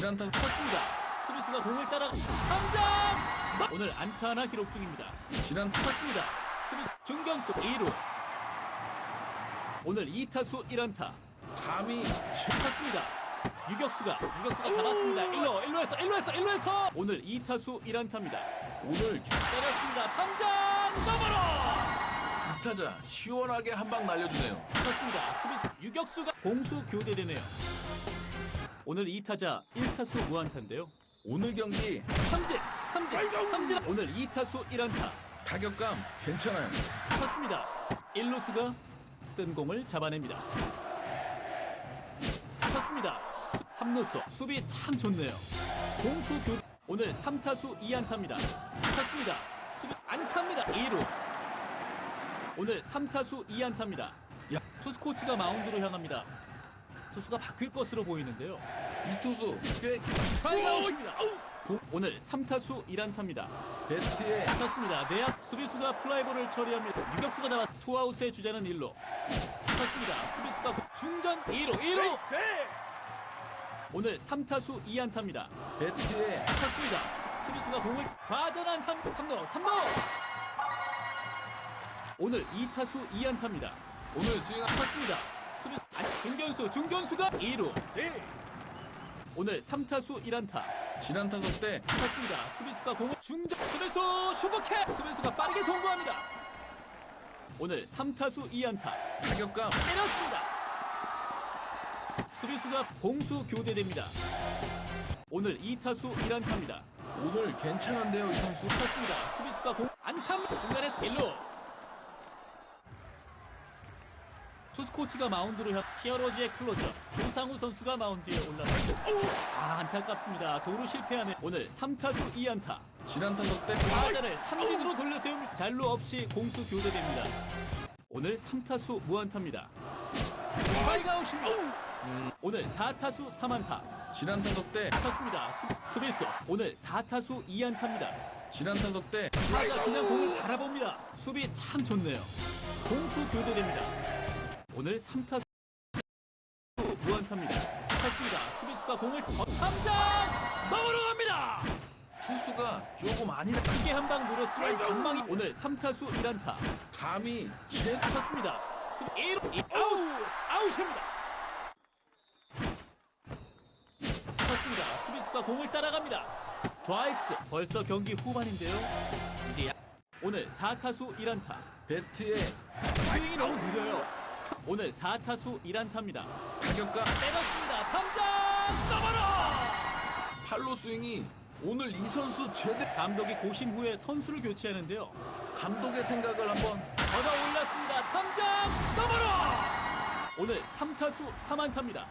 지난타 쳤습니다. 수비수가 공을 따라 함장 오늘 안타 하나 기록 중입니다. 지난 쳤습니다. 수비수 중견수 2루 오늘 2타수 1안타 감히 쳤습니다. 유격수가 유격수가 잡았습니다. 1루 1루에서 1루에서 1루에서 오늘 2타수 1안타입니다. 오늘 때렸습니다. 함장 더블로 타자 시원하게 한 방 날려주네요. 쳤습니다. 수비수 유격수가 공수 교대되네요. 오늘 2타자 1타수 무안타인데요. 오늘 경기 삼진 삼진 삼진 오늘 2타수 1안타 타격감 괜찮아요. 쳤습니다. 1루수가 뜬 공을 잡아냅니다. 쳤습니다. 3루수 수비 참 좋네요. 공수 교 오늘 3타수 2안타입니다. 쳤습니다. 수비 안타입니다. 2루 오늘 3타수 2안타입니다. 야. 투수 코치가 마운드로 향합니다. 투수가 바뀔 것으로 보이는데요. 이 투수 꽤 트라이아웃입니다. 오늘 3타수 1안타입니다. 배트에 쳤습니다. 내야 수비수가 플라이볼을 처리합니다. 유격수가 잡아 투아웃의 주자는 1루. 쳤습니다. 수비수가 공- 중전 2루 2루. 오늘 3타수 2안타입니다. 배트에 쳤습니다. 수비수가 공을 좌전한 3, 3루 3루. 오늘 2타수 2안타입니다. 오늘 스윙 쳤습니다. 수비 안- 중견수 중견수가 2루. 오늘 3타수 1안타. 지난 타석 때 쳤습니다. 수비수가 공을 중전 수비수 슈퍼캐 수비수가 빠르게 송구합니다. 오늘 3타수 2안타 타격감 때렸습니다. 수비수가 공수 교대됩니다. 오늘 2타수 1안타입니다. 오늘 괜찮은데요 이 선수. 쳤습니다. 수비수가 공 안타 중간에서 1루 투수 코치가 마운드로 향 히어로즈의 클로저 조상우 선수가 마운드에 올라섰고 아 안타깝습니다. 도루 실패하는 오늘 3타수 2안타 지난 타석 때 타자를 삼진으로 돌려세운 잘루 없이 공수 교대됩니다. 오늘 3타수 무안타입니다. 파이가웃입니다. 오늘 4타수 3안타 지난 타석 때 쳤습니다. 수, 수비수 오늘 4타수 2안타입니다. 지난 타석 때 타자 그냥 공을 바라봅니다. 수비 참 좋네요. 공수 교대됩니다. 오늘 3타수 무안타입니다. 쳤습니다. 수비수가 공을 더 탐장 넘어로 갑니다. 투수가 조금 아니라 크게 한방 늘었지만 방망이 오늘 3타수 1안타 감히 제 쳤습니다. 수비 1루 이- 아웃 아웃입니다. 쳤습니다. 수비수가 공을 따라갑니다. 좌익수 벌써 경기 후반인데요. 이제 야- 오늘 4타수 1안타 배트에 스윙이 너무 느려요. 오늘 4타수 1안타입니다. 타격감 때렸습니다. 탐장 더블로 팔로 스윙이 오늘 이 선수 제대 감독이 고심 후에 선수를 교체하는데요. 감독의 생각을 한번 걷어 올랐습니다. 탐장 더블로 오늘 3타수 3안타입니다.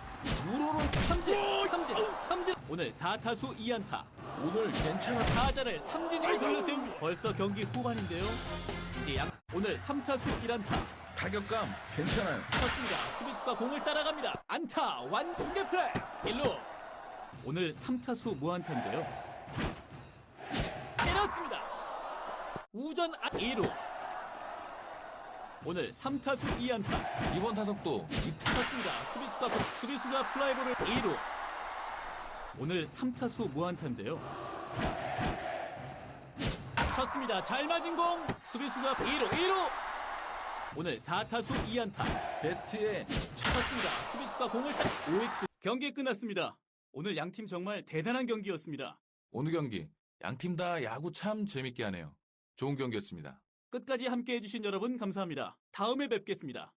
무로로 삼진, 삼진, 삼진. 오늘 4타수 2안타. 오늘 괜찮아 타자를 삼진으로 돌려세웁니다. 벌써 경기 후반인데요. 이제 양 오늘 3타수 1안타. 타격감 괜찮아요. 쳤습니다. 수비수가 공을 따라갑니다. 안타 완 중계 플레이. 1루. 오늘 3타수 무안타인데요. 때렸습니다. 우전 아 2루. 오늘 3타수 2안타. 이번 타석도 이 쳤습니다. 수비수가 수비수가 플라이볼을 2루. 오늘 3타수 무안타인데요. 쳤습니다. 잘 맞은 공. 수비수가 2루 2루. 오늘 4타수 2안타. 배트에 쳤습니다. 수비수가 공을 딱 오익수. 경기 끝났습니다. 오늘 양팀 정말 대단한 경기였습니다. 오늘 경기 양팀 다 야구 참 재밌게 하네요. 좋은 경기였습니다. 끝까지 함께 해 주신 여러분 감사합니다. 다음에 뵙겠습니다.